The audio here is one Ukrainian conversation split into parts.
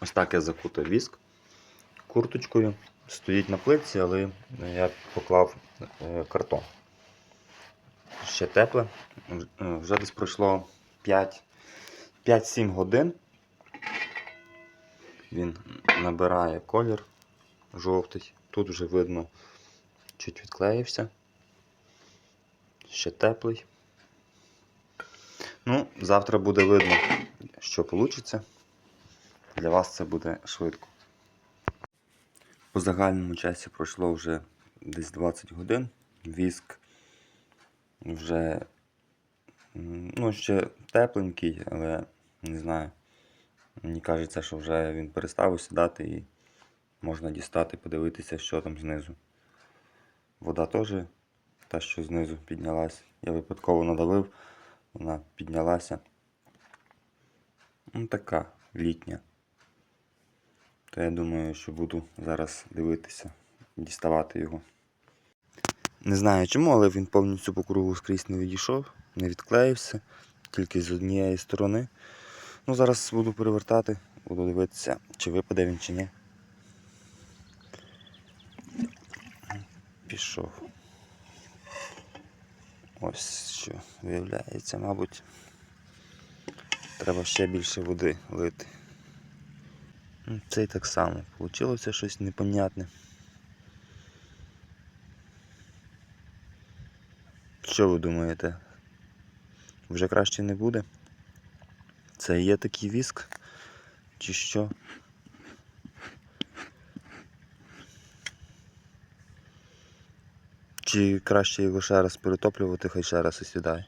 Ось так я закутав віск курточкою. Стоїть на плитці, але я поклав е, картон. Ще тепле. Вже- десь пройшло 5 5-7 годин. Він набирає колір жовтий. Тут вже видно, чуть відклеївся. Ще теплий. Ну, завтра буде видно, що вийде. Для вас це буде швидко. По загальному часі пройшло вже десь 20 годин. Віск вже ну, ще тепленький, але не знаю. Мені кажеться, що вже він перестав осідати і можна дістати, подивитися, що там знизу. Вода теж та, що знизу піднялась. Я випадково надавив, вона піднялася. Ну, така літня. То я думаю, що буду зараз дивитися, діставати його. Не знаю чому, але він повністю по кругу скрізь не відійшов, не відклеївся, тільки з однієї сторони. Ну, зараз буду перевертати, буду дивитися, чи випаде він, чи ні. Пішов. Ось що виявляється, мабуть. Треба ще більше води лити. Цей так само. Получилося щось непонятне. Що ви думаєте? Вже краще не буде? Це є такий віск? Чи що? Чи краще його ще раз перетоплювати, хай ще раз осідає?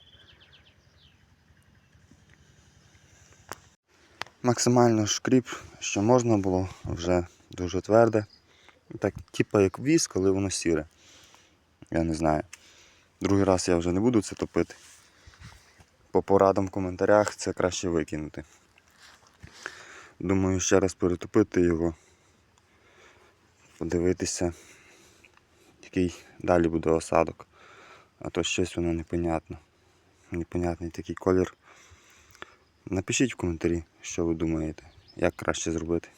Максимально шкріп, що можна було, вже дуже тверде. Так, типа як віск, але воно сіре. Я не знаю. Другий раз я вже не буду це топити. По порадам в коментарях це краще викинути. Думаю, ще раз перетопити його, подивитися, який далі буде осадок. А то щось воно непонятно. Непонятний такий колір. Напишіть в коментарі, що ви думаєте, як краще зробити.